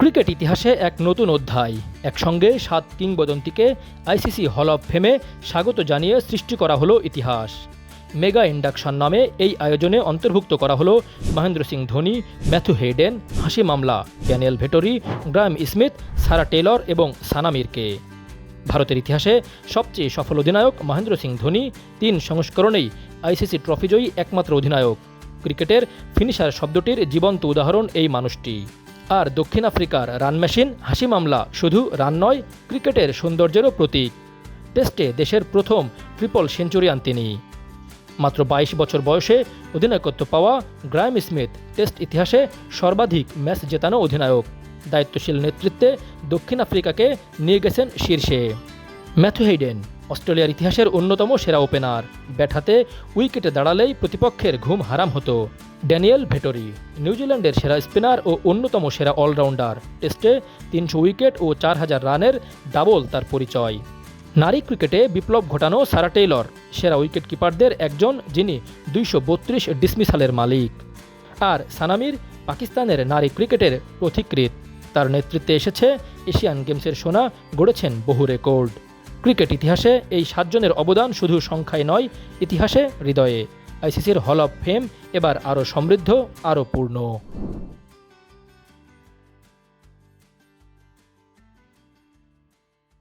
Cricket ইতিহাসে এক নতুন অধ্যায়। একসঙ্গে সাত কিংবদন্তিকে আইসিসি হল অফ ফেমে স্বাগত জানিয়ে সৃষ্টি করা হলো ইতিহাস। মেগা ইন্ডাকশন নামে এই আয়োজনে অন্তর্ভুক্ত করা হলো Mahendra Singh Dhoni, Matthew Hayden Hussey মামলা, Daniel Vettori Graeme Smith, Sarah Taylor এবং সানামিরকে ভারতের ইতিহাসে সবচেয়ে সফল অধিনায়ক মহেন্দ্র সিং ধোনি, তিন সংস্করণেই আইসিসি ট্রফিজয়ী একমাত্র অধিনায়ক। ক্রিকেটের ফিনিশার শব্দটির জীবন্ত উদাহরণ এই মানুষটি। আর দক্ষিণ আফ্রিকার রান মেশিন হাসি মামলা শুধু রান নয়, ক্রিকেটের সৌন্দর্যেরও প্রতীক। টেস্টে দেশের প্রথম ট্রিপল সেঞ্চুরিয়ান তিনি। মাত্র বাইশ বছর বয়সে অধিনায়কত্ব পাওয়া গ্রায়াম স্মিথ টেস্ট ইতিহাসে সর্বাধিক ম্যাচ জেতানো অধিনায়ক। দায়িত্বশীল নেতৃত্বে দক্ষিণ আফ্রিকাকে নিয়ে গেছেন শীর্ষে। ম্যাথু হেইডেন অস্ট্রেলিয়ার ইতিহাসের অন্যতম সেরা ওপেনার। ব্যাট হাতে উইকেটে দাঁড়ালেই প্রতিপক্ষের ঘুম হারাম হতো। ড্যানিয়েল ভেটরি, নিউজিল্যান্ডের সেরা স্পিনার ও অন্যতম সেরা অলরাউন্ডার। টেস্টে তিনশো উইকেট ও চার হাজার রানের ডাবল তার পরিচয়। নারী ক্রিকেটে বিপ্লব ঘটানো সারা টেইলর। সেরা উইকেট কিপারদের একজন যিনি দুইশো বত্রিশ ডিসমিসালের মালিক। আর সানামির পাকিস্তানের নারী ক্রিকেটের পথিকৃৎ। তার নেতৃত্বে এসেছে এশিয়ান গেমসের সোনা, গড়েছেন বহু রেকর্ড। ক্রিকেট ইতিহাসে এই সাতজনের অবদান শুধু সংখ্যায় নয়, ইতিহাসে হৃদয়ে। আইসিসির হল অফ ফেম এবার আরও সমৃদ্ধ, আরও পূর্ণ।